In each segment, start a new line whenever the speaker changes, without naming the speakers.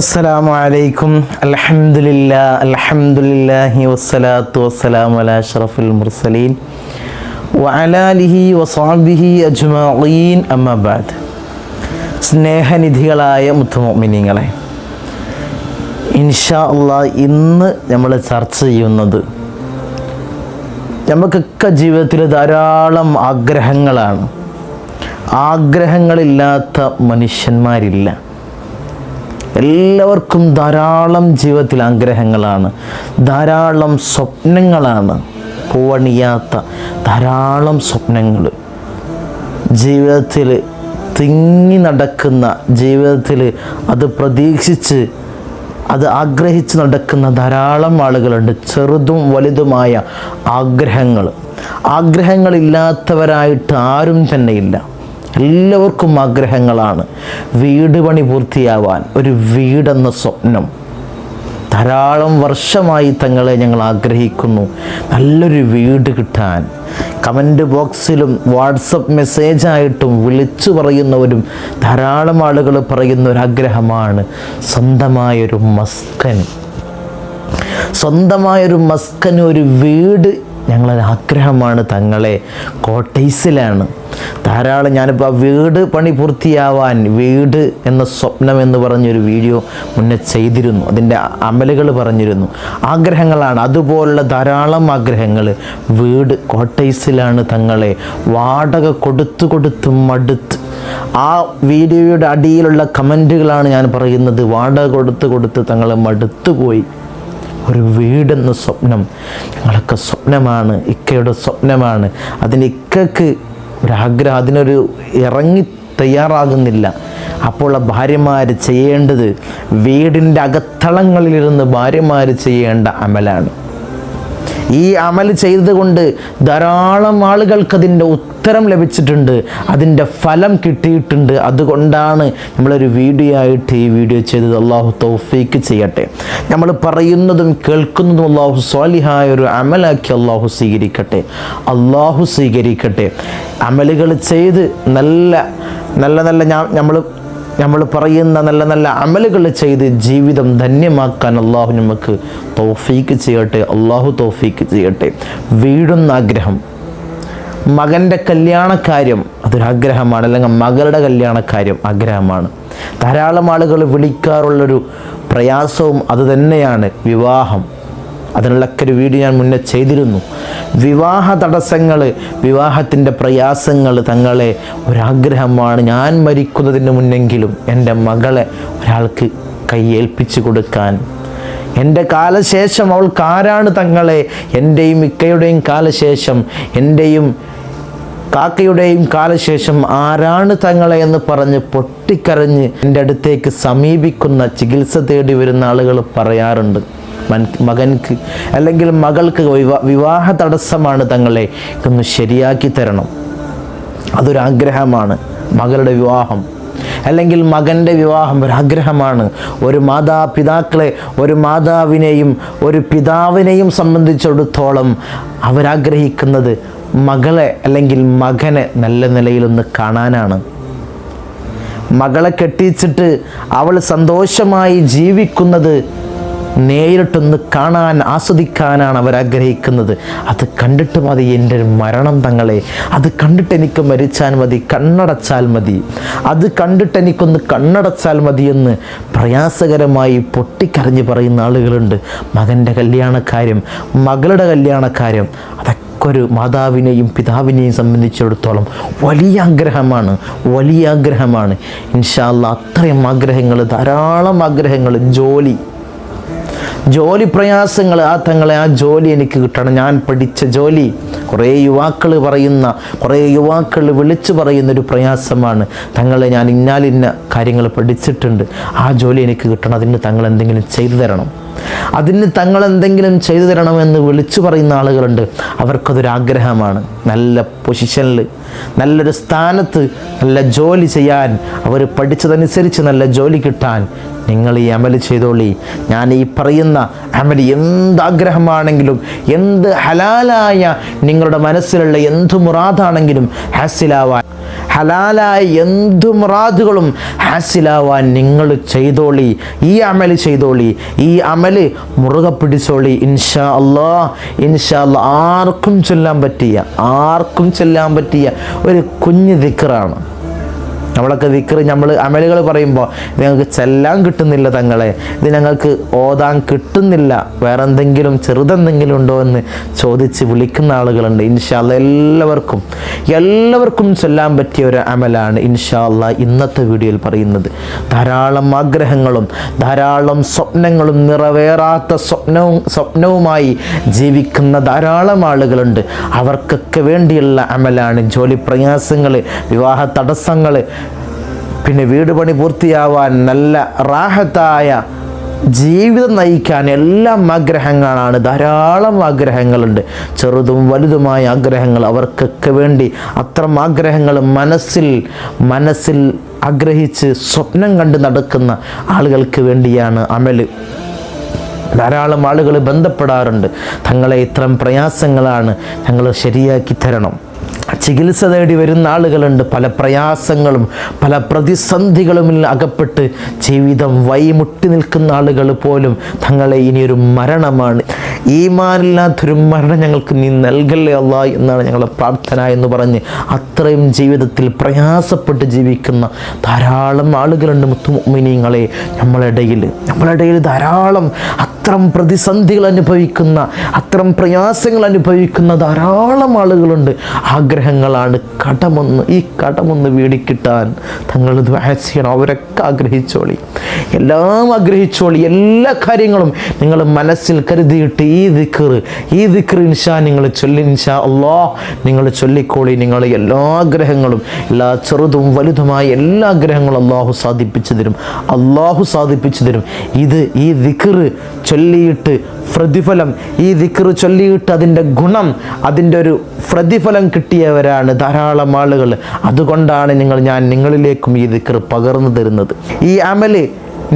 അസ്സലാമു അലൈക്കും. അൽഹംദുലില്ലാ അൽഹംദുലില്ലാഹി വസ്സലാത്തു വസ്സലാം അല അഷറഫുൽ മുർസലീൻ. വഅലാലിഹി വസാബിഹി അജ്മീൻ അമ്മബാദ് സ്നേഹനിധികളായ മുത്തുമോമിനിങ്ങളെ ഇൻഷാ അള്ളാ ഇന്ന് നമ്മൾ ചർച്ച ചെയ്യുന്നത് നമുക്കൊക്കെ ജീവിതത്തിൽ ധാരാളം ആഗ്രഹങ്ങളാണ്. ആഗ്രഹങ്ങളില്ലാത്ത മനുഷ്യന്മാരില്ല. എല്ലാവർക്കും ധാരാളം ജീവിതത്തിൽ ആഗ്രഹങ്ങളാണ്. ധാരാളം സ്വപ്നങ്ങളാണ്. പൂവണിയാത്ത ധാരാളം സ്വപ്നങ്ങൾ. ജീവിതത്തിൽ തിങ്ങി നടക്കുന്ന ജീവിതത്തിൽ അത് പ്രതീക്ഷിച്ച് അത് ആഗ്രഹിച്ച് നടക്കുന്ന ധാരാളം ആളുകളുണ്ട്. ചെറുതും വലുതുമായ ആഗ്രഹങ്ങൾ. ആഗ്രഹങ്ങളില്ലാത്തവരായിട്ട് ആരും തന്നെയില്ല. എല്ലാവർക്കും ആഗ്രഹങ്ങളാണ്. വീട് പണി പൂർത്തിയാവാൻ ഒരു വീടെന്ന സ്വപ്നം. ധാരാളം വർഷമായി തങ്ങളെ ഞങ്ങൾ ആഗ്രഹിക്കുന്നു. നല്ലൊരു വീട് കിട്ടാൻ. കമന്റ് ബോക്സിലും വാട്സപ്പ് മെസ്സേജായിട്ടും വിളിച്ചു പറയുന്നവരും ധാരാളം ആളുകൾ പറയുന്ന ഒരു ആഗ്രഹമാണ് സ്വന്തമായൊരു മസ്കൻ. സ്വന്തമായൊരു മസ്കന് ഒരു വീട് ഞങ്ങളൊരു ആഗ്രഹമാണ് തങ്ങളെ കോട്ടൈസിലാണ് ധാരാളം ഞാനിപ്പോൾ വീട് പണി പൂർത്തിയാവാൻ വീട് എന്ന സ്വപ്നം എന്ന് പറഞ്ഞൊരു വീഡിയോ മുന്നേ ചെയ്തിരുന്നു. അതിന്റെ അമലുകൾ പറഞ്ഞിരുന്നു. ആഗ്രഹങ്ങളാണ്. അതുപോലുള്ള ധാരാളം ആഗ്രഹങ്ങൾ വീട് കോട്ടൈസിലാണ് തങ്ങളെ വാടക കൊടുത്തു കൊടുത്ത് മടുത്ത്. ആ വീഡിയോയുടെ അടിയിലുള്ള കമന്റുകളാണ് ഞാൻ പറയുന്നത്. വാടക കൊടുത്ത് കൊടുത്ത് തങ്ങളെ മടുത്തുപോയി. ഒരു വീടെന്ന സ്വപ്നം ഞങ്ങളൊക്കെ സ്വപ്നമാണ് ഇക്കയുടെ സ്വപ്നമാണ്. അതിന് ഇക്കക്ക് ഒരാഗ്രഹം അതിനൊരു ഇറങ്ങി തയ്യാറാകുന്നില്ല. അപ്പോൾ ആ ഭാര്യമാർ ചെയ്യേണ്ടത് വീടിന്റെ അകത്തളങ്ങളിലിരുന്ന് ഭാര്യമാർ ചെയ്യേണ്ട അമലാണ്. ഈ അമൽ ചെയ്തുകൊണ്ട് ധാരാളം ആളുകൾക്ക് അതിന്റെ ഉത്തരം ലഭിച്ചിട്ടുണ്ട്. അതിന്റെ ഫലം കിട്ടിയിട്ടുണ്ട്. അതുകൊണ്ടാണ് നമ്മളൊരു വീഡിയോ ആയിട്ട് ഈ വീഡിയോ ചെയ്തത്. അള്ളാഹു തൗഫീക്ക് ചെയ്യട്ടെ. നമ്മൾ പറയുന്നതും കേൾക്കുന്നതും അള്ളാഹു സ്വാലിഹായ ഒരു അമലാക്കി അള്ളാഹു സ്വീകരിക്കട്ടെ. അള്ളാഹു സ്വീകരിക്കട്ടെ. അമലുകൾ ചെയ്ത് നല്ല നല്ല നല്ല ഞാൻ നമ്മൾ നമ്മൾ പറയുന്ന നല്ല നല്ല അമലുകൾ ചെയ്ത് ജീവിതം ധന്യമാക്കാൻ അള്ളാഹു നമുക്ക് തോഫീക്ക് ചെയ്യട്ടെ. അള്ളാഹു തോഫീക്ക് ചെയ്യട്ടെ. വീടുന്ന ആഗ്രഹം. മകന്റെ കല്യാണക്കാര്യം അതൊരാഗ്രഹമാണ് അല്ലെങ്കിൽ മകളുടെ കല്യാണക്കാര്യം ആഗ്രഹമാണ്. ധാരാളം ആളുകൾ വിളിക്കാറുള്ളൊരു പ്രയാസവും അതുതന്നെയാണ് വിവാഹം. അതിനുള്ളൊക്കെ ഒരു വീഡിയോ ഞാൻ മുന്നേ ചെയ്തിരുന്നു. വിവാഹ തടസ്സങ്ങൾ വിവാഹത്തിന്റെ പ്രയാസങ്ങൾ തങ്ങളെ ഒരാഗ്രഹമാണ്. ഞാൻ മരിക്കുന്നതിന് മുന്നെങ്കിലും എന്റെ മകളെ ഒരാൾക്ക് കൈയേൽപ്പിച്ചു കൊടുക്കാൻ എന്റെ കാലശേഷം അവൾക്ക് ആരാണ് തങ്ങളെ. എന്റെയും ഇക്കയുടെയും കാലശേഷം എന്റെയും കാക്കയുടെയും കാലശേഷം ആരാണ് തങ്ങളെ എന്ന് പറഞ്ഞ് പൊട്ടിക്കരഞ്ഞ് എന്റെ അടുത്തേക്ക് സമീപിക്കുന്ന ചികിത്സ തേടി വരുന്ന ആളുകൾ പറയാറുണ്ട്. മൻ മകൻക്ക് അല്ലെങ്കിൽ മകൾക്ക് വിവാ വിവാഹ തടസ്സമാണ് തങ്ങളെ. ഇതൊന്ന് ശരിയാക്കി തരണം. അതൊരാഗ്രഹമാണ്. മകളുടെ വിവാഹം. അല്ലെങ്കിൽ മകന്റെ വിവാഹം ഒരാഗ്രഹമാണ് ഒരു മാതാപിതാക്കളെ ഒരു മാതാവിനെയും ഒരു പിതാവിനെയും സംബന്ധിച്ചിടത്തോളം അവരാഗ്രഹിക്കുന്നത് മകളെ അല്ലെങ്കിൽ മകനെ നല്ല നിലയിലൊന്ന് കാണാനാണ്. മകളെ കെട്ടിച്ചിട്ട് അവൾ സന്തോഷമായി ജീവിക്കുന്നത് നേരിട്ടൊന്ന് കാണാൻ ആസ്വദിക്കാനാണ് അവരാഗ്രഹിക്കുന്നത് അത് കണ്ടിട്ട് മതി എന്റെ മരണം തങ്ങളെ. അത് കണ്ടിട്ട് എനിക്ക് മരിച്ചാൽ മതി കണ്ണടച്ചാൽ മതി. അത് കണ്ടിട്ട് എനിക്കൊന്ന് കണ്ണടച്ചാൽ മതി എന്ന് പ്രയാസകരമായി പൊട്ടിക്കരഞ്ഞ് പറയുന്ന ആളുകളുണ്ട്. മകന്റെ കല്യാണക്കാര്യം മകളുടെ കല്യാണക്കാര്യം അതൊക്കെ ഒരു മാതാവിനെയും പിതാവിനെയും സംബന്ധിച്ചിടത്തോളം വലിയ ആഗ്രഹമാണ് വലിയ ആഗ്രഹമാണ്. ഇൻഷാല്ല അത്രയും ആഗ്രഹങ്ങൾ ധാരാളം ആഗ്രഹങ്ങൾ ജോലി. ജോലി പ്രയാസങ്ങൾ ആ തങ്ങളെ ആ ജോലി എനിക്ക് കിട്ടണം. ഞാൻ പഠിച്ച ജോലി. കുറേ യുവാക്കൾ പറയുന്ന കുറേ യുവാക്കൾ വിളിച്ചു പറയുന്ന ഒരു പ്രയാസമാണ്. തങ്ങളെ ഞാൻ ഇന്നാലിന്ന കാര്യങ്ങൾ പഠിച്ചിട്ടുണ്ട്. ആ ജോലി എനിക്ക് കിട്ടണം. അതിന് തങ്ങൾ എന്തെങ്കിലും ചെയ്തു തരണം. അതിന് തങ്ങൾ എന്തെങ്കിലും ചെയ്തു തരണമെന്ന് വിളിച്ചു പറയുന്ന ആളുകളുണ്ട്. അവർക്കതൊരു ആഗ്രഹമാണ്. നല്ല പൊസിഷനിൽ നല്ലൊരു സ്ഥാനത്ത് നല്ല ജോലി ചെയ്യാൻ അവർ പഠിച്ചതനുസരിച്ച് നല്ല ജോലി കിട്ടാൻ നിങ്ങൾ ഈ അമൽ ചെയ്തോളി. ഞാൻ ഈ പറയുന്ന അമൽ എന്താഗ്രഹമാണെങ്കിലും എന്ത് ഹലാലായ നിങ്ങളുടെ മനസ്സിലുള്ള എന്ത് മുറാദാണെങ്കിലും ഹാസിലാവാൻ ഹലാലായ എന്ത് മുറാദുകളും ഹാസിലാവാൻ നിങ്ങൾ ചെയ്തോളി. ഈ അമൽ ചെയ്തോളി. ഈ അമൽ മുറുകെ പിടിച്ചോളി. ഇൻഷാ അല്ലാ ഇൻഷാ അല്ലാ ആർക്കും ചൊല്ലാൻ പറ്റിയ ആർക്കും ചൊല്ലാൻ പറ്റിയ ഒരു കുഞ്ഞ് ദിക്കറാണ് നമ്മളൊക്കെ വിക്രി നമ്മൾ അമലുകൾ പറയുമ്പോൾ ഇത് ഞങ്ങൾക്ക് ചെല്ലാൻ കിട്ടുന്നില്ല തങ്ങളെ. ഇത് ഞങ്ങൾക്ക് ഓതാൻ കിട്ടുന്നില്ല. വേറെ എന്തെങ്കിലും ചെറുതെന്തെങ്കിലും ഉണ്ടോ എന്ന് ചോദിച്ച് വിളിക്കുന്ന ആളുകളുണ്ട്. ഇൻഷാല്ല എല്ലാവർക്കും എല്ലാവർക്കും ചൊല്ലാൻ പറ്റിയ ഒരു അമലാണ് ഇൻഷാല്ല ഇന്നത്തെ വീഡിയോയിൽ പറയുന്നത്. ധാരാളം ആഗ്രഹങ്ങളും ധാരാളം സ്വപ്നങ്ങളും നിറവേറാത്ത സ്വപ്നവും സ്വപ്നവുമായി ജീവിക്കുന്ന ധാരാളം ആളുകളുണ്ട്. അവർക്കൊക്കെ വേണ്ടിയുള്ള അമലാണ് ജോലി പ്രയാസങ്ങൾ വിവാഹ തടസ്സങ്ങൾ പിന്നെ വീട് പണി പൂർത്തിയാവാൻ നല്ല റാഹത്തായ ജീവിതം നയിക്കാൻ എല്ലാം ആഗ്രഹങ്ങളാണ്. ധാരാളം ആഗ്രഹങ്ങളുണ്ട്. ചെറുതും വലുതുമായ ആഗ്രഹങ്ങൾ അവർക്കൊക്കെ വേണ്ടി അത്തരം ആഗ്രഹങ്ങൾ മനസ്സിൽ മനസ്സിൽ ആഗ്രഹിച്ച് സ്വപ്നം കണ്ട് നടക്കുന്ന ആളുകൾക്ക് വേണ്ടിയാണ് അമൽ. ധാരാളം ആളുകൾ ബന്ധപ്പെടാറുണ്ട്. തങ്ങളെ ഇത്തരം പ്രയാസങ്ങളാണ് ഞങ്ങൾ ശരിയാക്കി തരണം. ചികിത്സ തേടി വരുന്ന ആളുകളുണ്ട്. പല പ്രയാസങ്ങളും പല പ്രതിസന്ധികളും അകപ്പെട്ട് ജീവിതം വൈമുട്ടി നിൽക്കുന്ന ആളുകൾ പോലും തങ്ങളെ ഇനിയൊരു മരണമാണ്. ഈമാനില്ലാത്തൊരു മരണം ഞങ്ങൾക്ക് നീ നൽകല്ലേ അല്ല എന്നാണ് ഞങ്ങളുടെ പ്രാർത്ഥന എന്ന് പറഞ്ഞ് അത്രയും ജീവിതത്തിൽ പ്രയാസപ്പെട്ട് ജീവിക്കുന്ന ധാരാളം ആളുകളുണ്ട് മുത്തുമിനിങ്ങളെ നമ്മളിടയിൽ നമ്മളിടയിൽ ധാരാളം അത്രം പ്രതിസന്ധികൾ അനുഭവിക്കുന്ന അത്രം പ്രയാസങ്ങൾ അനുഭവിക്കുന്ന ധാരാളം ആളുകളുണ്ട്. ആഗ്രഹങ്ങളാണ് കടമൊന്ന് ഈ കടമൊന്ന് വീടിക്കിട്ടാൻ തങ്ങൾ ചെയ്യണം. അവരൊക്കെ ആഗ്രഹിച്ചോളി. എല്ലാം ആഗ്രഹിച്ചോളി. എല്ലാ കാര്യങ്ങളും നിങ്ങൾ മനസ്സിൽ കരുതിയിട്ട് ഈ ദിക്കർ ഈ ദിക്കർ ഇൻഷാ നിങ്ങൾ ചൊല്ലി ഇൻഷാ അള്ളാ നിങ്ങൾ ചൊല്ലിക്കോളി. നിങ്ങൾ എല്ലാ ആഗ്രഹങ്ങളും എല്ലാ ചെറുതും വലുതുമായ എല്ലാ ആഗ്രഹങ്ങളും അള്ളാഹു സാധിപ്പിച്ചു തരും. അള്ളാഹു സാധിപ്പിച്ചു തരും. ഇത് ഈ ദിക്കർ ചൊല്ലിയിട്ട് പ്രതിഫലം ഈ ദിക്കർ ചൊല്ലിയിട്ട് അതിന്റെ ഗുണം അതിന്റെ ഒരു പ്രതിഫലം കിട്ടിയവരാണ് ധാരാളം ആളുകൾ. അതുകൊണ്ടാണ് നിങ്ങൾ ഞാൻ നിങ്ങളിലേക്കും ഈ ദിക്കർ പകർന്നു തരുന്നത്. ഈ അമൽ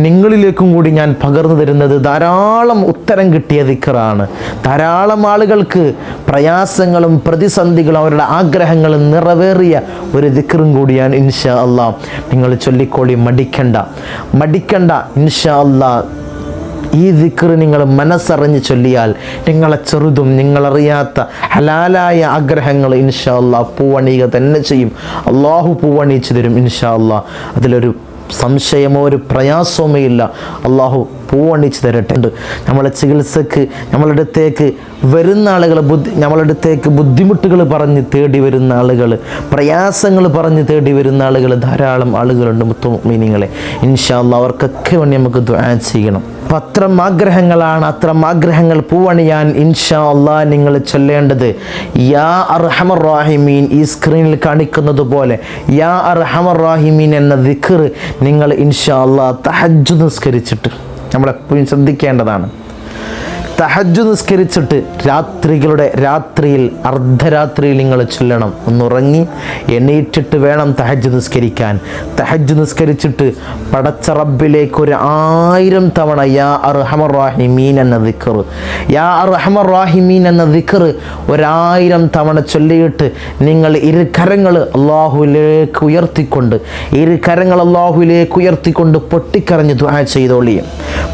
നിങ്ങളിലേക്കും കൂടി ഞാൻ പകർന്നു തരുന്നത് ധാരാളം ഉത്തരം കിട്ടിയ ദിക്കറാണ് ധാരാളം ആളുകൾക്ക് പ്രയാസങ്ങളും പ്രതിസന്ധികളും അവരുടെ ആഗ്രഹങ്ങളും നിറവേറിയ ഒരു ദിക്കറും കൂടിയാണ് ഇൻഷാ അല്ലാ നിങ്ങൾ ചൊല്ലിക്കോളി മടിക്കണ്ട. മടിക്കണ്ട ഇൻഷാ അല്ലാ ഈ ദിക്റ് നിങ്ങൾ മനസ്സറിഞ്ഞ് ചൊല്ലിയാൽ നിങ്ങളെ ചെറുതും നിങ്ങളറിയാത്ത ഹലാലായ ആഗ്രഹങ്ങൾ ഇൻഷാ അല്ലാ പൂവണിയുക തന്നെ ചെയ്യും. അള്ളാഹു പൂവണിയിച്ചു തരും ഇൻഷാ അല്ലാ അതിലൊരു സംശയമോ ഒരു പ്രയാസവുമേ ഇല്ല. അള്ളാഹു പൂവണിച്ച് തരട്ടെ. നമ്മളെ ചികിത്സക്ക് നമ്മളടുത്തേക്ക് വരുന്ന ആളുകൾ ബുദ്ധി നമ്മളടുത്തേക്ക് ബുദ്ധിമുട്ടുകൾ പറഞ്ഞ് തേടി വരുന്ന ആളുകൾ പ്രയാസങ്ങൾ പറഞ്ഞ് തേടി വരുന്ന ആളുകൾ ധാരാളം ആളുകളുണ്ട് മുത്തു മീനിങ്ങളെ ഇൻഷാല്ല അവർക്കൊക്കെ വേണ്ടി നമുക്ക് ദ്വാ ചെയ്യണം. അപ്പം അത്രം ആഗ്രഹങ്ങളാണ് അത്രം ആഗ്രഹങ്ങൾ പൂവണിയാൻ ഇൻഷാ അള്ളാ നിങ്ങൾ ചൊല്ലേണ്ടത്. യാ അർഹമർ റാഹിമീൻ ഈ സ്ക്രീനിൽ കാണിക്കുന്നത് പോലെ യാ അർഹമർ റാഹിമീൻ എന്ന ദിഖർ നിങ്ങൾ ഇൻഷാ അള്ളാ തഹജ് നിസ്കരിച്ചിട്ട് നമ്മളെപ്പോഴും ശ്രദ്ധിക്കേണ്ടതാണ്. തഹജ്ജു നിസ്കരിച്ചിട്ട് രാത്രികളുടെ രാത്രിയിൽ അർദ്ധരാത്രിയിൽ നിങ്ങൾ ചൊല്ലണം. ഒന്നുറങ്ങി എണീറ്റിട്ട് വേണം തഹജ് നിസ്കരിക്കാൻ. തഹജ് നിസ്കരിച്ചിട്ട് പടച്ച റബ്ബിലേക്ക് ഒരു ആയിരം തവണ യാ അർഹമർ റാഹിമീൻ എന്ന ദിക്കർ യാ അർഹമർ റാഹിമീൻ എന്ന ദിക്കർ ഒരായിരം തവണ ചൊല്ലിയിട്ട് നിങ്ങൾ ഇരു കരങ്ങൾ അള്ളാഹുവിലേക്ക് ഉയർത്തിക്കൊണ്ട് ഇരു കരങ്ങൾ അള്ളാഹുവിലേക്ക് ഉയർത്തിക്കൊണ്ട് പൊട്ടിക്കരഞ്ഞ് ദ്വാ ചെയ്തോളിയും.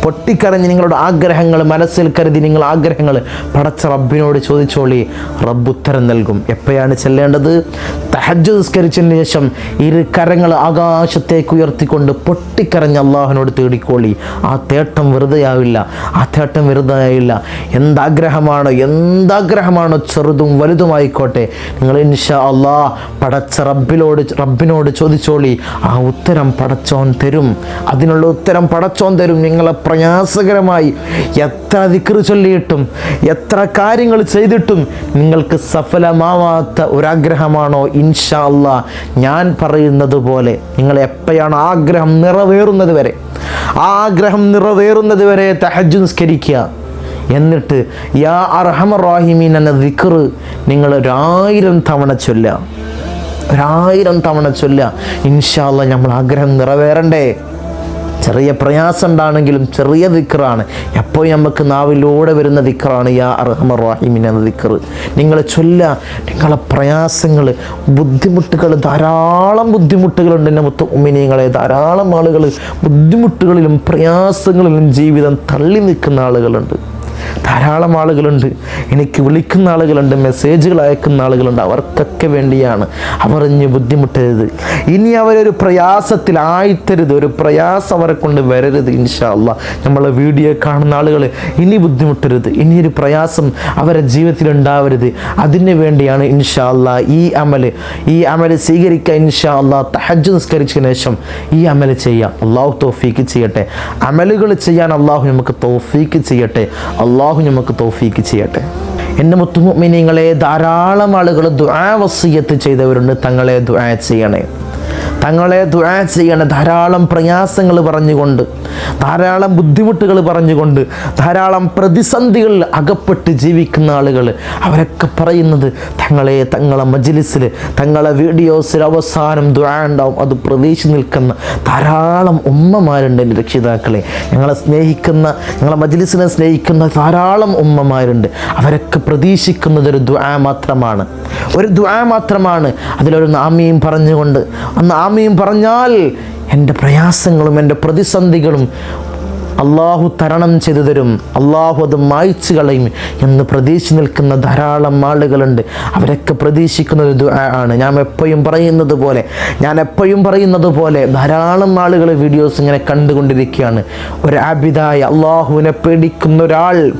പൊട്ടിക്കരഞ്ഞ് നിങ്ങളുടെ ആഗ്രഹങ്ങൾ മനസ്സിൽ കരുതി നിങ്ങൾ ആഗ്രഹങ്ങൾ. പടച്ച റബ്ബിനോട് ചോദിച്ചോളി റബ്ബ് ഉത്തരം നൽകും. എപ്പോഴാണ് ചെല്ലേണ്ടത്? തഹജ് നിസ്കരിച്ചതിന് ശേഷം ഇരു കരങ്ങൾ ആകാശത്തേക്ക് ഉയർത്തിക്കൊണ്ട് പൊട്ടിക്കരഞ്ഞ് അള്ളാഹുനോട് തേടിക്കോളി. ആ തേട്ടം വെറുതെയാവില്ല. ആ തേട്ടം വെറുതെയാവില്ല എന്താഗ്രഹമാണോ എന്താഗ്രഹമാണോ ചെറുതും വലുതുമായിക്കോട്ടെ നിങ്ങൾ ഇൻഷാ അള്ളാ പടച്ച റബ്ബിലോട് റബ്ബിനോട് ചോദിച്ചോളി ആ ഉത്തരം പടച്ചോൻ തരും. അതിനുള്ള ഉത്തരം പടച്ചോൻ തരും. നിങ്ങളെ പ്രയാസകരമായി എത്ര ദിക്റ് ചൊല്ലിയിട്ടും എത്ര കാര്യങ്ങൾ ചെയ്തിട്ടും നിങ്ങൾക്ക് സഫലമാവാത്ത ഒരാഗ്രഹമാണോ? ഇൻഷാ ഞാൻ പറയുന്നത് പോലെ നിങ്ങൾ എപ്പോഴാണ് ആഗ്രഹം നിറവേറുന്നത് വരെ ആ ആഗ്രഹം നിറവേറുന്നത് വരെ തഹജ് നിസ്കരിക്കുക. എന്നിട്ട് യാ അർഹമ റാഹിമീൻ എന്ന ദിക്ർ നിങ്ങൾ ഒരായിരം തവണ ചൊല്ലുക. ഒരായിരം തവണ ചൊല്ല ഇൻഷാല്ല നമ്മൾ ആഗ്രഹം നിറവേറണ്ടേ? ചെറിയ പ്രയാസം ഉണ്ടാണെങ്കിലും ചെറിയ ദിക്കറാണ് എപ്പോഴും നമുക്ക് നാവിലൂടെ വരുന്ന ദിക്കറാണ് യാ അർഹമർ റാഹിമിൻ എന്ന ദിക്കർ നിങ്ങൾ ചൊല്ല നിങ്ങളെ പ്രയാസങ്ങൾ ബുദ്ധിമുട്ടുകൾ ധാരാളം ബുദ്ധിമുട്ടുകളുണ്ട് എന്റെ മുത്ത ഉമ്മിനിയങ്ങളെ ധാരാളം ആളുകൾ ബുദ്ധിമുട്ടുകളിലും പ്രയാസങ്ങളിലും ജീവിതം തള്ളി നിൽക്കുന്ന ആളുകളുണ്ട്. ധാരാളം ആളുകളുണ്ട്. എനിക്ക് വിളിക്കുന്ന ആളുകളുണ്ട് മെസ്സേജുകൾ അയക്കുന്ന ആളുകളുണ്ട്. അവർക്കൊക്കെ വേണ്ടിയാണ് അവർ ഇനി ബുദ്ധിമുട്ടരുത്. ഇനി അവരൊരു പ്രയാസത്തിലായിത്തരുത് ഒരു പ്രയാസം അവരെ കൊണ്ട് വരരുത് ഇൻഷാല്ല നമ്മളെ വീഡിയോ കാണുന്ന ആളുകൾ ഇനി ബുദ്ധിമുട്ടരുത്. ഇനി ഒരു പ്രയാസം അവരെ ജീവിതത്തിൽ ഉണ്ടാവരുത്. അതിന് വേണ്ടിയാണ് ഇൻഷാല്ല ഈ അമൽ ഈ അമൽ സ്വീകരിക്കുക ഇൻഷാല്ല തഹജ് നിസ്കരിച്ചതിന് ശേഷം ഈ അമൽ ചെയ്യാം. അള്ളാഹു തോഫീക്ക് ചെയ്യട്ടെ. അമലുകൾ ചെയ്യാൻ അള്ളാഹു നമുക്ക് തോഫീക്ക് ചെയ്യട്ടെ. അള്ളാഹു നമുക്ക് തോഫീക്ക് ചെയ്യട്ടെ. എന്റെ മുത്തുമിനിങ്ങളെ ധാരാളം ആളുകൾ ദുആ വസീയത്ത് ചെയ്തവരുണ്ട്. തങ്ങളെ ദുആ ചെയ്യണേ. തങ്ങളെ ദുആ ചെയ്യണേ. ധാരാളം പ്രയാസങ്ങൾ പറഞ്ഞുകൊണ്ട് ധാരാളം ബുദ്ധിമുട്ടുകൾ പറഞ്ഞുകൊണ്ട് ധാരാളം പ്രതിസന്ധികളിൽ അകപ്പെട്ട് ജീവിക്കുന്ന ആളുകൾ അവരൊക്കെ പറയുന്നത് തങ്ങളെ തങ്ങളെ മജ്ലിസിൽ തങ്ങളെ വീഡിയോസിൽ അവസാനം ദുരാണ്ടാവും അത് പ്രതീക്ഷ നിൽക്കുന്ന ധാരാളം ഉമ്മമാരുണ്ട് എന്റെ രക്ഷിതാക്കളെ. ഞങ്ങളെ സ്നേഹിക്കുന്ന ഞങ്ങളെ മജ്ലിസിനെ സ്നേഹിക്കുന്ന ധാരാളം ഉമ്മമാരുണ്ട്. അവരൊക്കെ പ്രതീക്ഷിക്കുന്നത് ഒരു ദുആ മാത്രമാണ്. ഒരു ദുആ മാത്രമാണ്. അതിലൊരു നാമിയും പറഞ്ഞുകൊണ്ട് ആ നാമിയും പറഞ്ഞാൽ എന്റെ പ്രയാസങ്ങളും എന്റെ പ്രതിസന്ധികളും അള്ളാഹു തരണം ചെയ്തു തരും. അള്ളാഹു അത് മായ്ച്ചു കളയും എന്ന് പ്രതീക്ഷ നിൽക്കുന്ന ധാരാളം ആളുകളുണ്ട്. അവരൊക്കെ പ്രതീക്ഷിക്കുന്ന ഒരു ദുആ ആണ്. ഞാൻ എപ്പോഴും പറയുന്നത് പോലെ ഞാൻ എപ്പോഴും പറയുന്നത് പോലെ ധാരാളം ആളുകൾ വീഡിയോസ് ഇങ്ങനെ കണ്ടുകൊണ്ടിരിക്കുകയാണ്. ഒരു ആബിദായ അള്ളാഹുവിനെ പേടിക്കുന്ന ഒരാൾ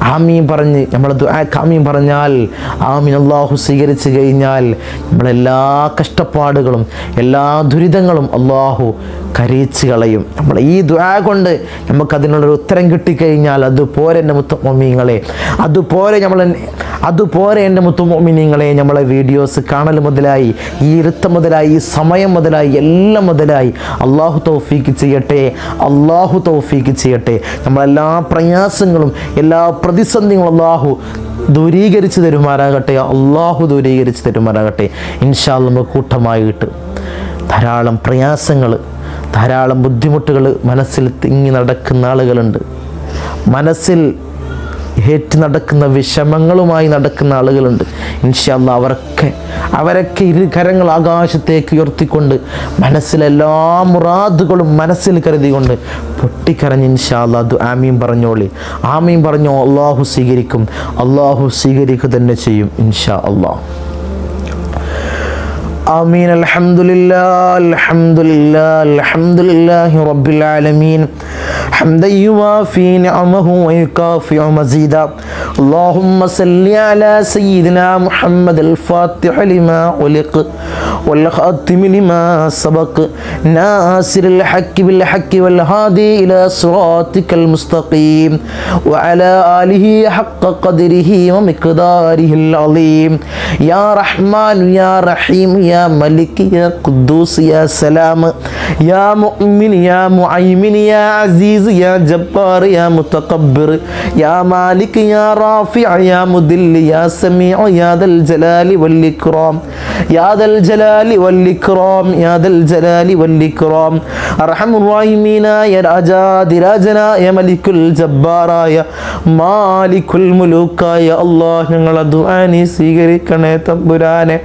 ആമീൻ പറഞ്ഞ് നമ്മൾ ആമീൻ പറഞ്ഞാൽ ആമീൻ അള്ളാഹു സ്വീകരിച്ചു കഴിഞ്ഞാൽ നമ്മളെല്ലാ കഷ്ടപ്പാടുകളും എല്ലാ ദുരിതങ്ങളും അള്ളാഹു കരയിച്ച് കളയും. നമ്മൾ ഈ ദുആ കൊണ്ട് നമുക്കതിനുള്ളൊരു ഉത്തരം കിട്ടിക്കഴിഞ്ഞാൽ അതുപോലെ എന്റെ മുത്തമ്മീങ്ങളെ അതുപോലെ നമ്മൾ അതുപോലെ എന്റെ മുത്തുമോമിനിങ്ങളെ നമ്മളെ വീഡിയോസ് കാണൽ മുതലായി ഈ ഇരുത്തം മുതലായി ഈ സമയം മുതലായി എല്ലാം മുതലായി അള്ളാഹു തൗഫീക്ക് ചെയ്യട്ടെ അള്ളാഹു തൗഫീക്ക് ചെയ്യട്ടെ. നമ്മളെല്ലാ പ്രയാസങ്ങളും എല്ലാ പ്രതിസന്ധികളും അള്ളാഹു ദൂരീകരിച്ച് തരുമാറാകട്ടെ അള്ളാഹു ദൂരീകരിച്ച് തരുമാറാകട്ടെ. ഇൻഷാൽ നമുക്ക് കൂട്ടമായിട്ട് ധാരാളം പ്രയാസങ്ങൾ ധാരാളം ബുദ്ധിമുട്ടുകൾ മനസ്സിൽ തിങ്ങി നടക്കുന്ന ആളുകളുണ്ട്. മനസ്സിൽ ഏറ്റ് നടക്കുന്ന വിഷമങ്ങളുമായി നടക്കുന്ന ആളുകളുണ്ട്. ഇൻഷല്ല അവരൊക്കെ അവരൊക്കെ ഇരു കരങ്ങൾ ആകാശത്തേക്ക് ഉയർത്തിക്കൊണ്ട് മനസ്സിലെല്ലാ മുറാദുകളും മനസ്സിൽ കരുതികൊണ്ട് പൊട്ടിക്കരഞ്ഞ് ഇൻഷാല്ല അത് ആമീം പറഞ്ഞോളി. ആമീം പറഞ്ഞോ അള്ളാഹു സ്വീകരിക്കും. അള്ളാഹു സ്വീകരിക്കുക തന്നെ ചെയ്യും ഇൻഷാ അള്ളാഹ് آمين. الحمد لله الحمد لله الحمد لله رب العالمين. حمدا يوافي نعمه ويكافئ مزيدا. اللهم صل على سيدنا محمد الفاتح لما خلق والخاتم لما سبق. ناصر الحق بالحق والهادي إلى صراطك المستقيم. وعلى آله حق قدره ومقداره العظيم. يا رحمن يا رحيم يا യാ മലിക് ഖുദ്ദൂസ് യാ സലാം യാ മുഅ്മിൻ യാ മുഅയ്മിൻ യാ അസീസ് യാ ജബ്ബാർ യാ മുതകബ്ബിർ യാ മാലിക് യാ റാഫിഅ യാ മുദിൽ യാ സമീഉ യാ ദൽ ജലാലി വൽ ഇക്രാം യാ ദൽ ജലാലി വൽ ഇക്രാം യാ ദൽ ജലാലി വൽ ഇക്രാം അർഹമുർ റഹീമീനായ രാജാതിരാജനായ മലിക്കുൽ ജബ്ബാറായ മാലിക്കുൽ മുലൂക്കായ അള്ളാഹ് ഞങ്ങളെ ദുആനി സ്വീകരിക്കണേ തമ്പുരാനെ.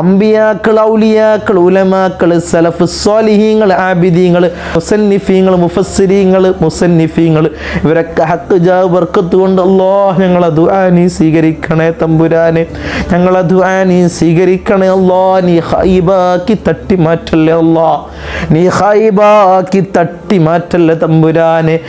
അംബിയാ ഔലിയാക്കൾ ഉലമാക്കൾ സലഫ് സ്വാലിഹീങ്ങൾ ആബിദീങ്ങൾ മുസന്നിഫീങ്ങൾ മുഫസ്സിരീങ്ങൾ മുസന്നിഫീങ്ങൾ. ഇവരൊക്കെ ഹക്ക് ജാവ് വർക്കത്ത് കൊണ്ട് അള്ളാഹ് ഞങ്ങളെ ദുആനി സ്വീകരിക്കണേ തമ്പുരാനെ. ഞങ്ങളെ ദുആനി സ്വീകരിക്കണേ അല്ലോ നീ ഹൈബാക്കി തട്ടി മാറ്റല്ലേ അല്ലോ നീ ഹൈബാക്കി തട്ടി മാറ്റല്ലേ തമ്പുരാനെ.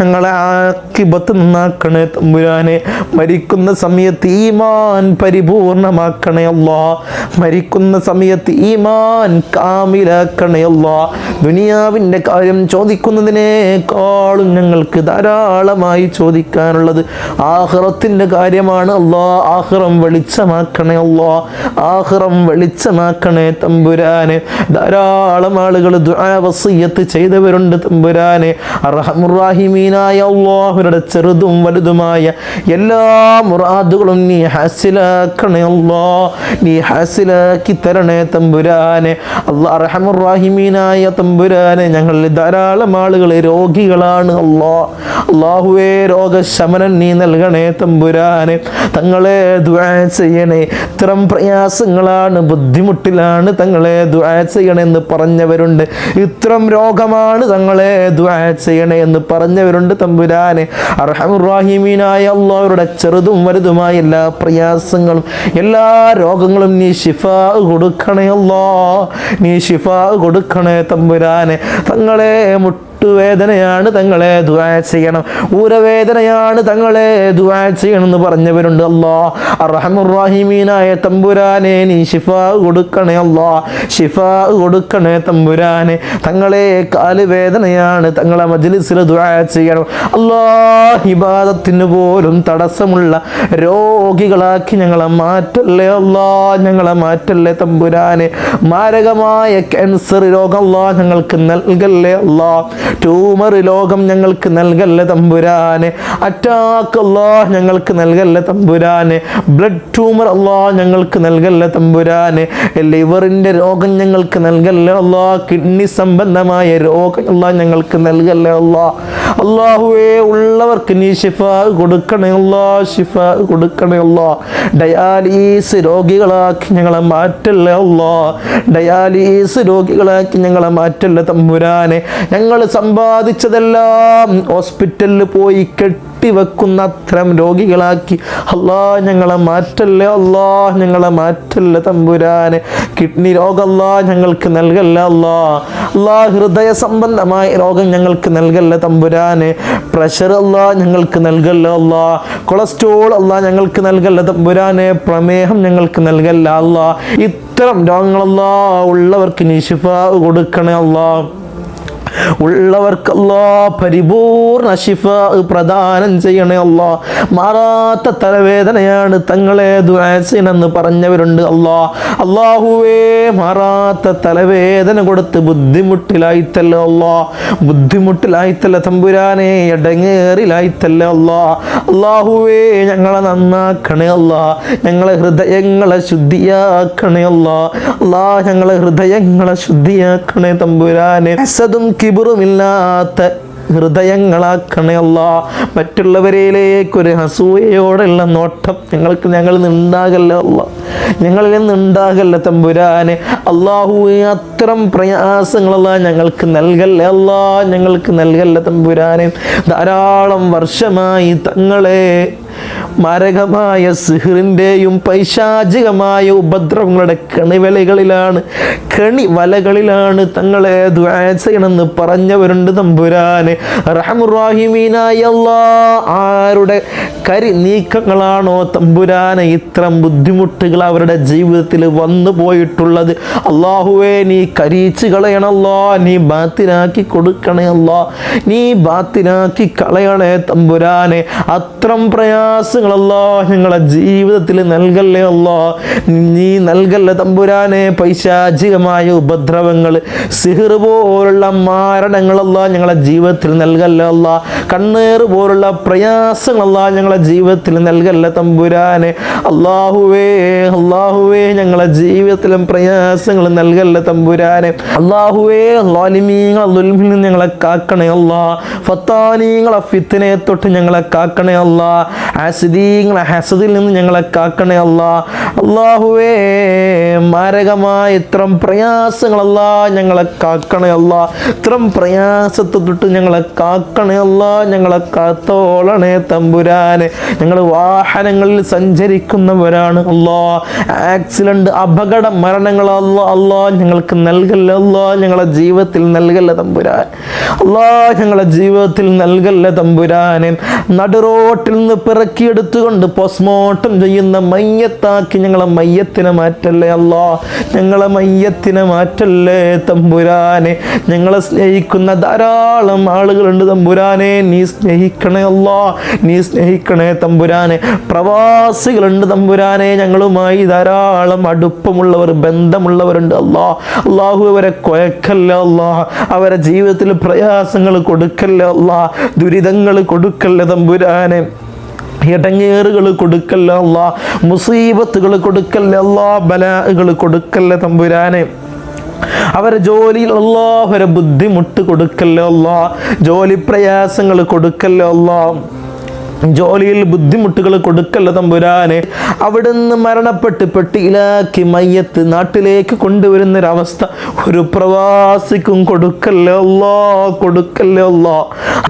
ഞങ്ങളെ ആക്കിബത്ത് നന്നാക്കണേ തമ്പുരാനെ. മരിക്കുന്ന സമയത്ത് ഈമാൻ പരിപൂർണമാക്കണേ അല്ലോ മരിക്കുന്ന സമയത്ത് ഈമാൻ കാമിലാക്കണേ അല്ലാ. ദുനിയാവിന്റെ കാര്യം ചോദിക്കുന്നതിനേക്കാളും ഞങ്ങൾക്ക് ധാരാളമായി ചോദിക്കാനുള്ളത് ആഹ്റത്തിന്റെ കാര്യമാണ് അല്ലാ. ആഹ്റം വെളിച്ചമാക്കണേ അല്ലാ. ആഹ്റം വെളിച്ചമാക്കണേ തമ്പുരാന്. ധാരാളം ആളുകൾ ദുരാവസീയത്ത് ചെയ്തവരുണ്ട് തമ്പുരാന്. അർഹമുറാഹിമീനായ അള്ളാഹുരുടെ ചെറുതും വലുതുമായ എല്ലാ മുറാദുകളും നീ ഹാസിലാക്കണേ അല്ലാ. നീ ഹാസിലാക്കി തരണേ തമ്പുരാനെ അള്ളാ റഹമുറാഹിമീനായ തമ്പുരാനെ ഞങ്ങൾ ധാരാളം ആളുകൾ രോഗികളാണ് അള്ളാ അള്ളാഹുവേ രോഗശമനം നീ നൽകണേ തമ്പുരാനെ. തങ്ങളെ ദുആ ചെയ്യണേ. ഇത്തരം പ്രയാസങ്ങളാണ് ബുദ്ധിമുട്ടിലാണ് തങ്ങളെ ദുആ ചെയ്യണേ എന്ന് പറഞ്ഞവരുണ്ട്. ഇത്തരം രോഗമാണ് തങ്ങളെ ദുആ ചെയ്യണേ എന്ന് പറഞ്ഞവരുണ്ട് തമ്പുരാനെ. അർഹമുറാഹിമീനായ അള്ളാഹുരുടെ ചെറുതും വലുതുമായ എല്ലാ പ്രയാസങ്ങളും എല്ലാ രോഗങ്ങളും നീ ഷിഫ കൊടുക്കണേ അല്ലോ. നീ ഷിഫ കൊടുക്കണേ തമ്പുരാനെ. തങ്ങളെ മുട്ട മുട്ടുവേദനയാണ് തങ്ങളെ ദുആ ചെയ്യണം. ഊരവേദനയാണ് തങ്ങളെ ദുആ ചെയ്യണം എന്ന് പറഞ്ഞവരുണ്ട് അല്ലോ. അറഹമുറാഹിമീനായ തമ്പുരാനെ നീ ഷിഫ കൊടുക്കണേ അല്ലോ. ഷിഫ കൊടുക്കണേ തമ്പുരാനെ. തങ്ങളെ കാൽ വേദനയാണ് തങ്ങളെ മജ്ലിസിൽ ദുആ ചെയ്യണം. അല്ലോ ഹിബാദത്തിന് പോലും തടസ്സമുള്ള രോഗികളാക്കി ഞങ്ങളെ മാറ്റല്ലേ അല്ലോ. ഞങ്ങളെ മാറ്റല്ലേ തമ്പുരാനെ. മാരകമായ ക്യാൻസർ രോഗം അല്ലോ ഞങ്ങൾക്ക് നൽകല്ലേ അല്ലാ. ട്യൂമർ രോഗം ഞങ്ങൾക്ക് നൽകല്ല തമ്പുരാന്? അറ്റാക്ക് അല്ലാ ഞങ്ങൾക്ക് നൽകല്ല തമ്പുരാന്? ബ്ലഡ് ട്യൂമർ അല്ലാ ഞങ്ങൾക്ക് നൽകല്ല തമ്പുരാന്? ലിവറിന്റെ രോഗം ഞങ്ങൾക്ക് നൽകല്ല അല്ലാ കിഡ്നി സംബന്ധമായ രോഗം അല്ലാ ഞങ്ങൾക്ക് നൽകല്ല അല്ലാ അള്ളാഹുവേ ഉള്ളവർക്ക് നീ ഷിഫ കൊടുക്കണേ അല്ലാ ഷിഫ കൊടുക്കണേ അല്ലാ ഡയാലിസ് രോഗികളാക്കി ഞങ്ങളെ മാറ്റല്ലേ അല്ലാ ഡയാലിസ് രോഗികളാക്കി ഞങ്ങളെ മാറ്റല്ലേ തമ്പുരാനെ? ഞങ്ങൾ സമ്പാദിച്ചതെല്ലാം ഹോസ്പിറ്റലിൽ പോയി കെട്ടിവെക്കുന്ന അത്തരം രോഗികളാക്കി. അല്ലാ ഞങ്ങളെ മാറ്റല്ലേ അല്ലാ ഞങ്ങളെ മാറ്റല്ലേ തമ്പുരാനെ. കിഡ്നി രോഗമല്ല ഞങ്ങൾക്ക് നൽകല്ല അല്ലാ. അല്ലാ ഹൃദയ സംബന്ധമായ രോഗം ഞങ്ങൾക്ക് നൽകല്ല തമ്പുരാനെ. പ്രഷർ അല്ല ഞങ്ങൾക്ക് നൽകല്ല അല്ലാ. കൊളസ്ട്രോൾ അല്ല ഞങ്ങൾക്ക് നൽകല്ല തമ്പുരാനെ. പ്രമേഹം ഞങ്ങൾക്ക് നൽകല്ല അല്ലാ. ഇത്തരം രോഗങ്ങളല്ല ഉള്ളവർക്ക് നിശിഫ കൊടുക്കണേ അല്ലാ. ഉള്ളവർക്കല്ലാ പരിപൂർണ ശിഫ പ്രദാനം ചെയ്യണേ അല്ലോ മാറാത്ത തലവേദനയാണ് തങ്ങളെ ദുരാസിനെന്ന് പറഞ്ഞവരുണ്ട് അല്ലോ അള്ളാഹുവേ മാറാത്ത തലവേദന കൊടുത്ത് ബുദ്ധിമുട്ടിലായിത്തല്ലോ അല്ലോ ബുദ്ധിമുട്ടിലായിത്തല്ല തമ്പുരാനെ ഇടങ്ങേറിലായിത്തല്ല അല്ലോ അള്ളാഹുവേ ഞങ്ങളെ നന്നാക്കണേ അല്ലോ ഞങ്ങളെ ഹൃദയങ്ങളെ ശുദ്ധിയാക്കണേ അല്ലോ അല്ലാ ഞങ്ങളെ ഹൃദയങ്ങളെ ശുദ്ധിയാക്കണേ തമ്പുരാനെ. ഹസദും കിബറുമില്ലാത്ത ഹൃദയങ്ങളാക്കണേ അല്ല. മറ്റുള്ളവരിലേക്കൊരു അസൂയയോടുള്ള നോട്ടം ഞങ്ങൾക്ക് ഞങ്ങളിൽ നിന്നുണ്ടാകല്ല അല്ല. ഞങ്ങളിൽ നിന്നുണ്ടാകല്ല തമ്പുരാനെ. അള്ളാഹു അത്തരം പ്രയാസങ്ങളല്ല ഞങ്ങൾക്ക് നൽകല്ല അല്ല. ഞങ്ങൾക്ക് നൽകല്ല തമ്പുരാനെ. ധാരാളം വർഷമായി തങ്ങളെ മാരകമായ സിഹിറിന്റെയും പൈശാചികമായ ഉപദ്രവങ്ങളുടെ കണിവലകളിലാണ് കണിവലകളിലാണ് തങ്ങളെ ദ്വാ ചെയ്യണമെന്ന് പറഞ്ഞവരുണ്ട് തമ്പുരാനെ. റഹമുറാഹിമീനായ ആരുടെ കരി നീക്കങ്ങളാണോ തമ്പുരാനെ ഇത്തരം ബുദ്ധിമുട്ടുകൾ അവരുടെ ജീവിതത്തിൽ വന്നു പോയിട്ടുള്ളത്? അള്ളാഹുവേ നീ കരീച്ച് കളയണല്ലോ നീ ബാത്തിനാക്കി കൊടുക്കണയല്ലോ നീ ബാത്തിനാക്കി കളയണേ തമ്പുരാനെ. അത്രം പ്രയാസങ്ങളല്ലോ ഞങ്ങളെ ജീവിതത്തിൽ നൽകല്ലേ അല്ലോ നീ നൽകല്ല തമ്പുരാനെ പൈശാചികമായ ഉപദ്രവങ്ങൾ സിഹിർ പോലുള്ള മാരണങ്ങളല്ല ഞങ്ങളെ ജീവിതത്തിൽ നൽകല്ല അല്ല കണ്ണേർ പോലുള്ള പ്രയാസങ്ങളല്ല ഞങ്ങളെ ജീവിതത്തിൽ നൽകല്ല തമ്പുരാനെ. അള്ളാഹുവേ അള്ളാഹുവേ ഞങ്ങളെ ജീവിതത്തിലും പ്രയാസങ്ങൾ നൽകല്ല തമ്പുരാനെ. അള്ളാഹുവേ ലോലിമീങ്ങളെ ദുൽമിൽ നിന്ന് ഞങ്ങളെ കാക്കണേ അല്ല ഫത്താനീങ്ങളെ ഫിത്തിനെ തൊട്ട് ഞങ്ങളെ കാക്കണേ അല്ലാ ആസിദീങ്ങളെ ഹസദിൽ നിന്ന് ഞങ്ങളെ കാക്കണേ അല്ലാ. അള്ളാഹുവേ മാരകമായ ഇത്തരം പ്രയാസങ്ങളല്ല ഞങ്ങളെ കാക്കണേ അല്ല. ഇത്തരം പ്രയാസത്തെ തൊട്ട് ഞങ്ങളെ കാക്കണേ അല്ല ഞങ്ങളെ കാത്തോളണേ തമ്പുരാനെ. ഞങ്ങൾ വാഹനങ്ങളിൽ സഞ്ചരിക്കുന്നവരാണ് അല്ലാ. ആക്സിഡന്റ് അപകട മരണങ്ങൾ അല്ല അല്ലാ ഞങ്ങൾക്ക് നൽകല്ല അല്ലാ. ഞങ്ങളെ ജീവിതത്തിൽ നൽകല്ല തമ്പുരാൻ. അല്ലാ ഞങ്ങളെ ജീവിതത്തിൽ നൽകല്ല തമ്പുരാനെ. നടുറോട്ടിൽ നിന്ന് പിറ പറക്കിയെടുത്തുകൊണ്ട് പോസ്റ്റ്മോർട്ടം ചെയ്യുന്ന മയ്യത്താക്കി ഞങ്ങളെ മയ്യത്തിനെ മാറ്റല്ലേ അല്ലാ? ഞങ്ങളെ മയ്യത്തിനെ മാറ്റല്ലേ തമ്പുരാനെ? ഞങ്ങളെ സ്നേഹിക്കുന്ന ധാരാളം ആളുകളുണ്ട് തമ്പുരാനെ. നീ സ്നേഹിക്കണേ അല്ലാ. നീ സ്നേഹിക്കണേ തമ്പുരാനെ. പ്രവാസികളുണ്ട് തമ്പുരാനെ. ഞങ്ങളുമായി ധാരാളം അടുപ്പമുള്ളവർ ബന്ധമുള്ളവരുണ്ട് അല്ലാ. അള്ളാഹു അവരെ കൊയക്കല്ല അല്ലാ. അവരെ ജീവിതത്തിൽ പ്രയാസങ്ങൾ കൊടുക്കല്ല അല്ലാ. ദുരിതങ്ങൾ കൊടുക്കല്ല തമ്പുരാനെ. ഇടങ്ങേറുകൾ കൊടുക്കല്ല അല്ല മുസീബത്തുകൾ കൊടുക്കല്ല എല്ലാ ബലാകൾ കൊടുക്കല്ല തമ്പുരാനെ? അവരെ ജോലിയിൽ അല്ലാ ബുദ്ധിമുട്ട് കൊടുക്കല്ലോ അല്ലാ ജോലി പ്രയാസങ്ങൾ കൊടുക്കല്ലോ ജോലിയിൽ ബുദ്ധിമുട്ടുകൾ കൊടുക്കല്ല തമ്പുരാനെ. അവിടുന്ന് മരണപ്പെട്ട് പെട്ടിയിലാക്കി മയ്യത്ത് നാട്ടിലേക്ക് കൊണ്ടുവരുന്നൊരവസ്ഥ ഒരു പ്രവാസിക്കും കൊടുക്കല്ലേ അല്ലാ കൊടുക്കല്ലേ അല്ലാ.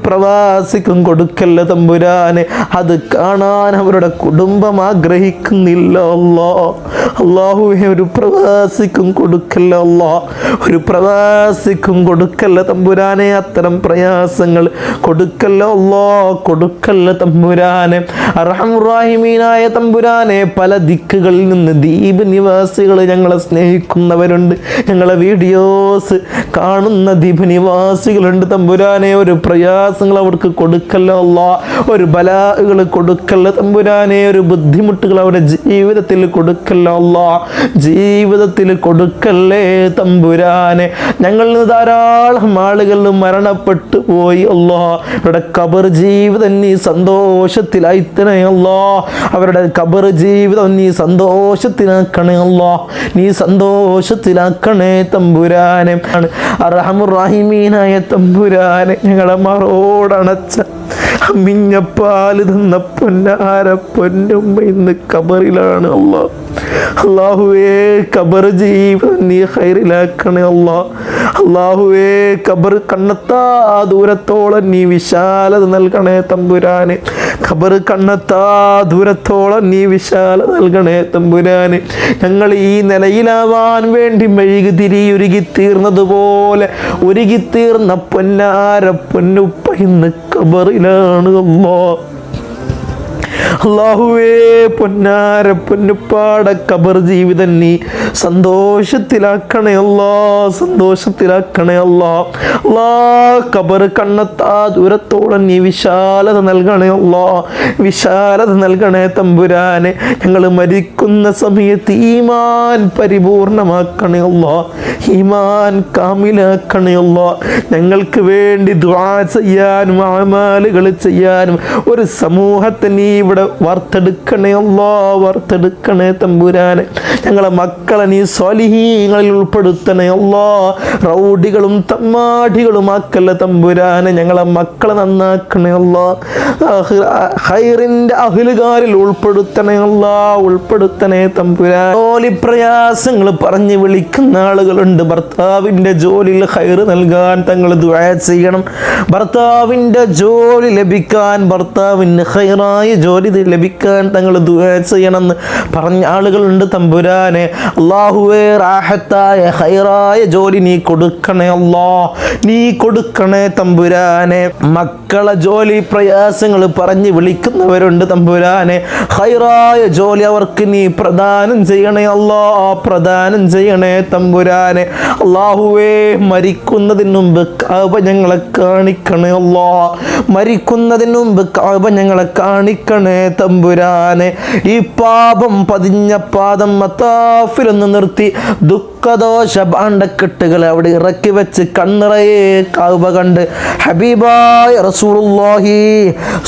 പ്രവാസിക്കും കൊടുക്കല്ല തമ്പുരാനെ. അത് കാണാൻ അവരുടെ കുടുംബം ആഗ്രഹിക്കുന്നില്ല അല്ലോ. അള്ളാഹുവെ ഒരു പ്രവാസിക്കും കൊടുക്കല്ല അല്ലാ. ഒരു പ്രവാസിക്കും കൊടുക്കല്ല തമ്പുരാനെ. അത്തരം പ്രയാസങ്ങൾ കൊടുക്കല്ല അല്ലാ കൊടുക്കല്ല തമ്പുരാനെ അർഹമുറാഹിമീനായ തമ്പുരാനെ പല ദിക്കുകളിൽ നിന്ന് ദ്വീപ് നിവാസികൾ ഞങ്ങളെ സ്നേഹിക്കുന്നവരുണ്ട്. ഞങ്ങളെ വീഡിയോസ് കാണുന്ന ദ്വീപ് നിവാസികളുണ്ട്. തമ്പുരാനെ ഒരു പ്രയാസങ്ങൾ അവർക്ക് കൊടുക്കല്ലോ അല്ല ഒരു ബലാകൾ കൊടുക്കല്ല തമ്പുരാനെ. ഒരു ബുദ്ധിമുട്ടുകൾ അവരുടെ ജീവിതത്തിൽ കൊടുക്കല്ലോ അല്ല ജീവിതത്തിൽ കൊടുക്കല്ലേ തമ്പുരാനെ. ഞങ്ങളിൽ നിന്ന് ധാരാളം ആളുകൾ മരണപ്പെട്ടു പോയി അല്ലോ അവരുടെ കബർ ജീവിതം നീ സന്തോഷത്തിലായിത്തണേ അല്ലാ അവരുടെ കബർ ജീവിതം നീ സന്തോഷത്തിലാക്കണേ അല്ലാ. നീ സന്തോഷത്തിലാക്കണേ തമ്പുരാനെ. അറഹമുറാഹിമീനായ തമ്പുരാനെ. ഞങ്ങളെ മറോടണച്ച മിഞ്ഞപ്പാൽ തന്ന പൊന്നാര പൊന്നുമ്മ ഇന്ന് കബറിലാണ് അല്ല അള്ളാഹുവേ കബർ ജീവിതം നീ ഹൈറിലാക്കണേ അല്ല അള്ളാഹുവേ കബർ കണ്ണെത്താ ദൂരത്തോളം നീ വിശാലത നൽകണേ തമ്പുരാന്. ഖബർ കണ്ണെത്താ ദൂരത്തോളം നീ വിശാല നൽകണേ തമ്പുരാന്. ഞങ്ങൾ ഈ നിലയിലാവാൻ വേണ്ടി മെഴുകുതിരി ഒരുകിത്തീർന്നതുപോലെ തീർന്നതുപോലെ ഉരുകിത്തീർന്ന പൊന്നാര പൊന്നുപ്പ ഇന്ന് ഖബറിലാണ് അല്ലോ അള്ളാഹുവേ പൊന്നാര പൊന്നുപ്പാട കബർ ജീവിതം നീ സന്തോഷത്തിലാക്കണേ അല്ലാ സന്തോഷത്തിലാക്കണേ അല്ലാ. അല്ലാ കബർ കണ്ണത്താ ദൂരത്തോളം നീ വിശാലത നൽകണേ അല്ലാ. വിശാലത നൽകണേ തമ്പുരാനെ ഞങ്ങൾ മരിക്കുന്ന സമയത്ത് ഈമാൻ പരിപൂർണമാക്കണേ അല്ലാ. ഈമാൻ കാമിലാക്കണേ അല്ലാ. ഞങ്ങൾക്ക് വേണ്ടി ദ്വാ ചെയ്യാനും അമാലുകൾ ചെയ്യാനും ഒരു സമൂഹത്തെ നീ ഇവിടെ വറുത്തെടുക്കണേ അല്ലോ വറുത്തെടുക്കണേ തമ്പുരാനെ. ഞങ്ങളെ മക്കളെ നീ സ്വലിഹീങ്ങളിൽ ഉൾപ്പെടുത്തണേ അല്ലോ റൗഡികളും തമ്മാടികളും ആക്കല്ല തമ്പുരാനെ. ഞങ്ങളെ മക്കളെ നന്നാക്കണേ അല്ലോ ഹൈറിന്റെ അഹിലുകാരിൽ ഉൾപ്പെടുത്തണേ അല്ലോ ഉൾപ്പെടുത്തണേ തമ്പുരാൻ ജോലി പ്രയാസങ്ങൾ പറഞ്ഞു വിളിക്കുന്ന ആളുകളുണ്ട്. ഭർത്താവിന്റെ ജോലിയിൽ ഹൈർ നൽകാൻ തങ്ങൾ ദുആ ചെയ്യണം. ഭർത്താവിന്റെ ജോലി ലഭിക്കാൻ ഭർത്താവിന് ഹൈറായ ജോലി ലഭിക്കാൻ തങ്ങൾ ചെയ്യണമെന്ന് പറഞ്ഞ ആളുകളുണ്ട് തമ്പുരാനെ. അള്ളാഹുവേ റാഹത്തായ ഹൈറായ ജോലി നീ കൊടുക്കണേ അല്ലാ. നീ കൊടുക്കണേ തമ്പുരാനെ. മക്കളെ ജോലി പ്രയാസങ്ങൾ പറഞ്ഞ് വിളിക്കുന്നവരുണ്ട് തമ്പുരാനെ. ഹൈറായ ജോലി അവർക്ക് നീ പ്രദാനം ചെയ്യണേ അല്ലാ. പ്രദാനം ചെയ്യണേ തമ്പുരാനെ. അള്ളാഹുവേ മരിക്കുന്നതിന് മുമ്പ് കാവ ഞങ്ങളെ കാണിക്കണേ അല്ലാ. മരിക്കുന്നതിന് മുമ്പ് കാവ ഞങ്ങളെ കാണിക്കണേ തമ്പുരാനെ ഈ പാപം പതിഞ്ഞ പാദം മത്താഫിലൊന്ന് നിർത്തി ദുഃഖദോഷ ഭാണ്ഡക്കെട്ടുകൾ അവിടെ ഇറക്കി വെച്ച് കണ്ണിറയെ കാവ കണ്ട് ഹബീബായ റസൂലുള്ളാഹി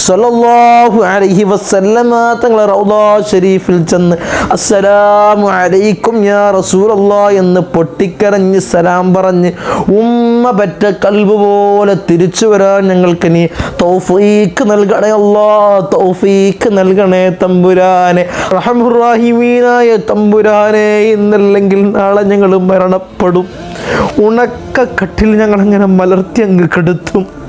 സ്വല്ലല്ലാഹു അലൈഹി വസല്ലമ തങ്ങളെ റൗദാ ഷരീഫിൽ ചെന്ന് അസ്സലാമു അലൈക്കും യാ റസൂലല്ലാ എന്ന് പൊട്ടിക്കരഞ്ഞ് സലാം പറഞ്ഞ് ഉമ്മ പറ്റ കൽബ് പോലെ തിരിച്ചു വരാൻ ഞങ്ങൾക്ക് നീ തൗഫീക്ക് നൽകണേ അല്ലാ തൗഫീക്ക് നൽകണേ തമ്പുരാനെ. റഹമുറാഹിമീനായ തമ്പുരാനെ ഇന്നല്ലെങ്കിൽ നാളെ ഞങ്ങൾ മരണപ്പെടും. ഉണക്കക്കട്ടിൽ ഞങ്ങൾ അങ്ങനെ മലർത്തി അങ്ങ് കെടുത്തും.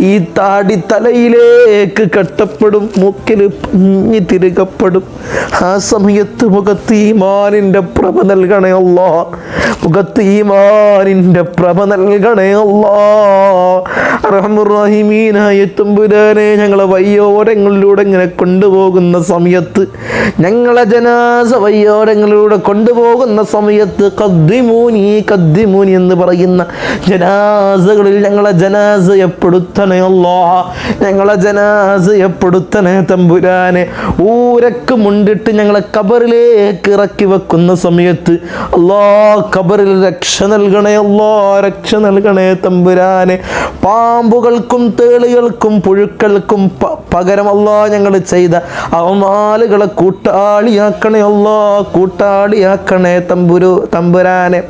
ഈ താടി തലയിലേക്ക് കെട്ടപ്പെടും മൂക്കിൽ പഞ്ഞി തിരുകപ്പെടും. ആ സമയത്ത് മുഖത്ത് ഈമാനിന്റെ പ്രഭ നൽകണേ അല്ലാ മുഖത്ത് ഈമാനിന്റെ പ്രഭ നൽകണേ അല്ലാ റഹമുറഹിമീനായ ഞങ്ങളെ വയ്യോരങ്ങളിലൂടെ ഇങ്ങനെ കൊണ്ടുപോകുന്ന സമയത്ത് ഞങ്ങളെ ജനാസ വയ്യോരങ്ങളിലൂടെ കൊണ്ടുപോകുന്ന സമയത്ത് കദ്ദിമൂനി കദ്ദിമൂനി എന്ന് പറയുന്ന ജനാസകളിൽ ഞങ്ങളെ ജനാസയപ്പെടുത്തണേ. ഞങ്ങളെ ജനാസയപ്പെടുത്തണേ തമ്പുരാനെ. ഊരക്ക് മുണ്ടിട്ട് ഞങ്ങളെ കബറിലേക്ക് ഇറക്കി വെക്കുന്ന സമയത്ത് അല്ലാ കബറിൽ രക്ഷ നൽകണേ അല്ലോ രക്ഷ നൽകണേ തമ്പുരാനെ. പാമ്പുകൾക്കും തേളികൾക്കും പുഴുക്കൾക്കും പ- പകരമല്ല ഞങ്ങൾ ചെയ്ത അവമാലുകളെ കൂട്ടാളിയാക്കണേ അല്ലോ കൂട്ടാളിയാക്കണേ തമ്പുരു തമ്പുരാനെ.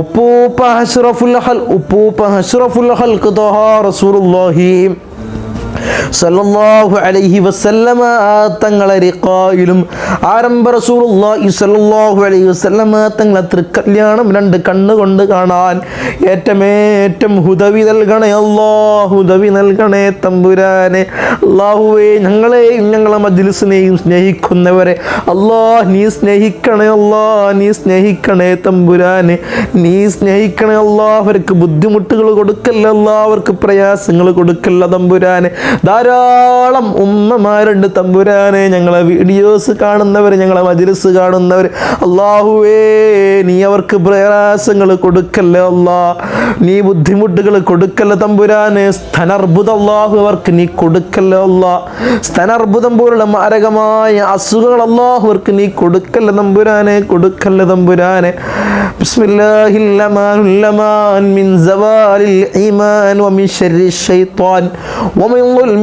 ഉപ്പൂപ്പ അഷ്റഫുൽ ഹൽ ഉപ്പൂപ്പ അഷ്റഫുൽ ഹൽക്ക് ത്വഹ റസൂലുള്ളാഹി സല്ലല്ലാഹു അലൈഹി വസല്ലമ തങ്ങളെ റിഖായിലും ആരംഭ റസൂലുള്ളാഹി സല്ലല്ലാഹു അലൈഹി വസല്ലമ തങ്ങളെ തൃക്കല്യാണം രണ്ട് കണ്ണുകൊണ്ട് കാണാൻ ഏറ്റമേറ്റം ഹുദവി നൽകണേ അല്ലാഹു ഹുദവി നൽകണേ തമ്പുരാനെ. അല്ലാഹുവേ ഞങ്ങളെയും ഞങ്ങളെ മജ്ലിസിനെയും സ്നേഹിക്കുന്നവരെ അല്ലാഹ് നീ സ്നേഹിക്കണേ അല്ലാഹ് നീ സ്നേഹിക്കണേ തമ്പുരാനെ. നീ സ്നേഹിക്കണേ അല്ലാഹ് അവർക്ക് ബുദ്ധിമുട്ടുകൾ കൊടുക്കല്ല അല്ലാഹ് അവർക്ക് പ്രയാസങ്ങൾ കൊടുക്കല്ല തമ്പുരാനെ. ധാരാളം ഉമ്മമാരുണ്ട് തമ്പുരാനെ. ഞങ്ങളെ വീഡിയോസ് കാണുന്നവർ ഞങ്ങളെ മജിലിസ് കാണുന്നവർ അള്ളാഹുവേ നീ അവർക്ക് പ്രയാസങ്ങൾ കൊടുക്കല്ലേ അല്ലാ നീ ബുദ്ധിമുട്ടുകൾ കൊടുക്കല്ലേ തമ്പുരാനെ? സ്ഥനർബുദം അള്ളാഹു അവർക്ക് നീ കൊടുക്കല്ലേ അല്ലാ സ്ഥനർബുദം പോലുള്ള മാരകമായ അസുഖങ്ങൾ അള്ളാഹു അവർക്ക് നീ കൊടുക്കല്ലേ തമ്പുരാനെ? കൊടുക്കല്ലേ തമ്പുരാനെ? ബിസ്മില്ലാഹില്ലമാൻ മിൻ സവാലിൽ ഈമാൻ വമിൻ ശരി ഷൈത്വാൻ വമിൻ